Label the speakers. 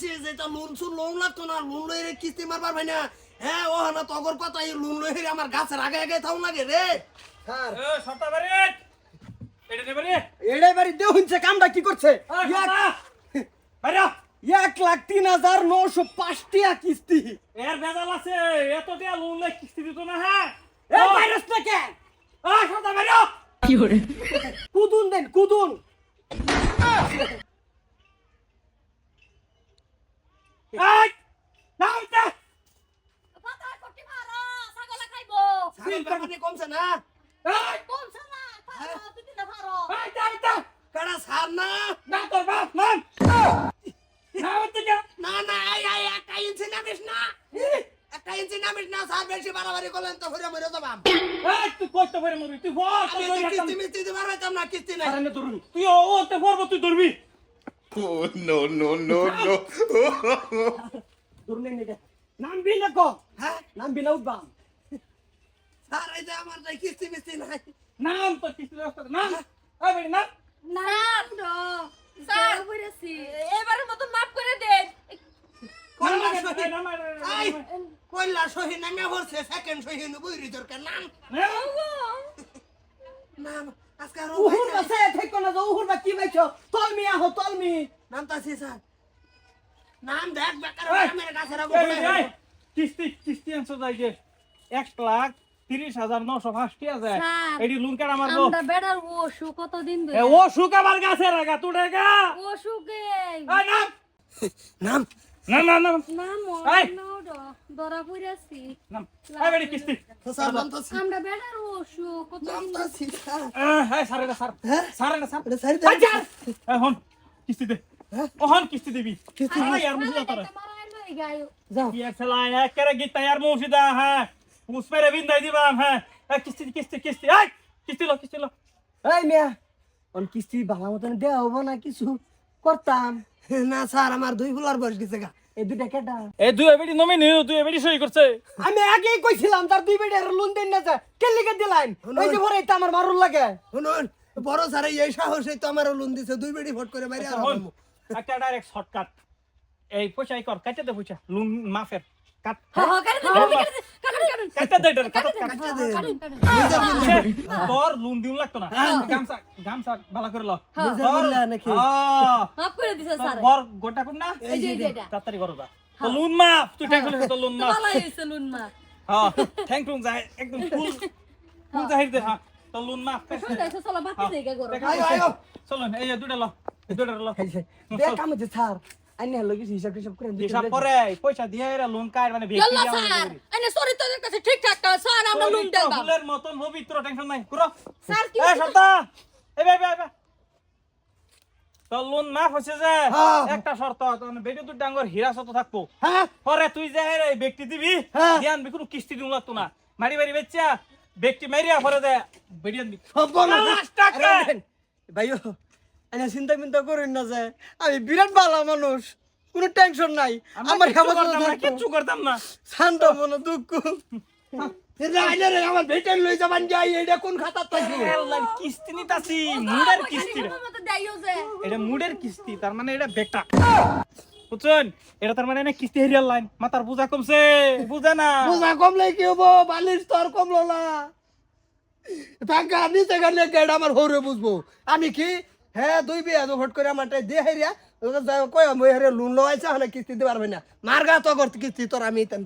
Speaker 1: কইছে যে এটা লোন সুন লোন লাগতো না লোন লই রে কিস্তি মারবার ভাই না। হ্যাঁ ও না তগর কথা এই লোন লই রে আমার গাছের আগে আগে থাও লাগে রে।
Speaker 2: স্যার।
Speaker 3: এ সরতা বাড়ি। এটা নেবে রে
Speaker 2: এটাই বাড়ি দেহুনছে কামটা কি করছে?
Speaker 3: বাইরে
Speaker 2: এক লাখ তিন হাজার নশো পাঁচ টিয়া কিস্তি।
Speaker 3: এর বেজাল আছে এত দিয়া লোন লে কিস্তি দিত না হ্যাঁ?
Speaker 2: এ ভাইরাস না কেন
Speaker 3: আ সরতা বাইরে
Speaker 2: কুদুন দেন কুদুন
Speaker 3: এই নাম দে
Speaker 4: পাতা কটি মারো ছাগলে খাইবো
Speaker 1: ছাগল পানি কমছে না?
Speaker 3: এই।
Speaker 4: কমছে না না
Speaker 3: দে
Speaker 1: কাড়া সার না?
Speaker 3: না তোর বাপ নাম। নাম তো যা।
Speaker 1: না না এই এই একটা ইঞ্চি নামিস না। একটা ইঞ্চি নামিস না সার বেশি বাড়াবাড়ি করলেন তো হরে মরে যাবাম
Speaker 3: এই তুই কইতে পারে মরবি তুই বল
Speaker 1: আমি তো কিস্তি মিস্তি দিবার পাইতাম না কিস্তি নাই।
Speaker 3: তুই ও ওতে পড়ব তুই ধরবি।
Speaker 5: Oh, no, no, no, no.
Speaker 2: ধরুন নেই নাম বিনা কো
Speaker 1: হ্যাঁ
Speaker 2: নাম বিনা উঠবাম
Speaker 1: স্যার এই যে আমার যে কিস্তি মিস্তি নাই।
Speaker 3: নাম তো কিস্তি ব্যবস্থা নাম। এই বেড়ি নাম।
Speaker 4: নাম দো স্যার বইরেছি এবারের মতো মাফ করে দেন।
Speaker 3: নাম,
Speaker 1: সহি
Speaker 3: নাম,
Speaker 1: বলছে সেকেন্ড সহি বুইরি দরকার। নাম।
Speaker 3: নাম।
Speaker 1: নাম
Speaker 2: উহুর বাসে থেকে না উহুর বা কি বাইছো তলমি আহো তলমি
Speaker 1: নাম তাছি স্যার। নাম দেখ বেকার আমার কাছে রাখো।
Speaker 3: কিস্তি কিস্তি আনছো যাই যে এক লাখ তিরিশ হাজার নশো পাঁচটি আছে। মারবো।
Speaker 4: আমরা বেড়ার অসুখ কতদিন
Speaker 3: এ,
Speaker 4: ধরে?
Speaker 3: ও সুখ আমার গাছে রাখা তুই রেখা
Speaker 4: অসুখে
Speaker 3: নাম।
Speaker 1: নাম।
Speaker 3: না না না
Speaker 4: নাম
Speaker 3: এই।
Speaker 4: ধরা পড়েছি।
Speaker 3: নাম। এই বেড়ি কিস্তি।
Speaker 1: স্যার নাম
Speaker 4: আমরা বেড়ার
Speaker 1: তাছি স্যার। হ্যাঁ? এটা।
Speaker 3: কিস্তি দে।
Speaker 1: হ্যাঁ?
Speaker 3: কিস্তি দিবি।
Speaker 1: কিস্তি
Speaker 3: তোরা।
Speaker 2: যাও।
Speaker 3: হ্যাঁ। হ্যাঁ। কিস্তি কিস্তি লো কিস্তি লো।
Speaker 2: এই মিয়া অন কিস্তি ভালো মতন দেওয়া হব না কিছু। করতাম।
Speaker 1: না স্যার আমার দুই ফুলার বয়স গেছে গা।
Speaker 2: এই দুইটা কেটা
Speaker 3: এই দুই এবেডি নমিনি দুই এবেডি সই করছে।
Speaker 2: আমি আগেই কইছিলাম তার দুই বেডের লোন দেন না যায় কে লিখে দিলাম ওই যে পরে আমার মারুল লাগে।
Speaker 1: শুনুন বড় এই সাহসে তো আমার লোন দিছে দুই বেটি ভোট করে বাইরে আর
Speaker 3: একটা ডাইরেক্ট শর্টকাট এই পয়সা কর কাটতে দে পয়সা লুন মাফের। কাট। দে এটা কাট কাট তোর লুন দিউন লাগতো না। গামছা গামছা ভালো করে ল।
Speaker 1: বুঝা নাকি?
Speaker 3: হ্যাঁ।
Speaker 4: মাফ করে দিছে স্যার।
Speaker 3: বর গোটা কোন না।
Speaker 4: এই যে এটা।
Speaker 3: তাড়াতাড়ি করো তো লুন মাফ। তুই টেনশন নিস তো লুন মাফ।
Speaker 4: ভালো হইছে লুন মা
Speaker 3: হ্যাঁ থ্যাংক ইউ যায় একদম ফুল ফুল জাহির দে হ্যাঁ। তো লুন মাফ।
Speaker 4: শুনতেছে চলো বাতি জায়গা করো।
Speaker 1: আয়ো আয়ো।
Speaker 3: চলো এই যে ল। এই ল।
Speaker 2: দেখ কাম হচ্ছে স্যার। আইনে হলো কিছু হিসাব টিসাব করে
Speaker 3: হিসাব করে পয়সা দিয়ে এরা লোন কার মানে
Speaker 4: স্যার আইনে সরি তোদের কাছে ঠিকঠাক স্যার আমরা লুন দেব
Speaker 3: ফুলের মতন পবিত্র টেনশন নাই করো
Speaker 4: স্যার কি
Speaker 3: এ সপ্তা এ বে বে লোন মাফ যে
Speaker 1: হ্যাঁ।
Speaker 3: একটা শর্ত মানে বেটি তুই ডাঙ্গর হিরাসত থাকব
Speaker 1: হ্যাঁ
Speaker 3: পরে তুই যে এই ব্যক্তি দিবি
Speaker 1: হ্যাঁ।
Speaker 3: ধ্যান বিকুর কিস্তি দিউ লাগতো না মারি বাড়ি বেচ্চা ব্যক্তি মারিয়া পরে দে বেটি আনবি
Speaker 2: ভাইও আইনা চিন্তা মিন্তা করেন না যে আমি বিরাট ভালো মানুষ কোনো টেনশন নাই। আমার
Speaker 3: কিচ্ছু
Speaker 2: হেফাজত
Speaker 3: কিচ্ছু করতাম না।
Speaker 2: শান্ত মন দুঃখ।
Speaker 1: আমার বেটেন লই যাবান যাই এটা কোন খাতা থাকি?
Speaker 3: কিস্তি নিতাছি মুডের কিস্তি রে।
Speaker 4: মতো দেইও যে।
Speaker 3: এটা মুডের কিস্তি তার মানে এটা বেটা। বুঝছেন? এটা তার মানে এনে কিস্তি হেরিয়ার লাইন। মাতার বুঝা কমছে বুঝা না।
Speaker 1: বুঝা কমলে কি হব? বালিশ তোর কমলো না। টাকা নিতে গেলে কেডা আমার হরে বুঝব? আমি কি হ্যাঁ দুই বিয়া ফট করে আমার দিয়ে হেরিয়া। কয় আমি হেরে হলে কিস্তি দিতে পারবে না। মার গা তো কিস্তি, তোর আমি তেন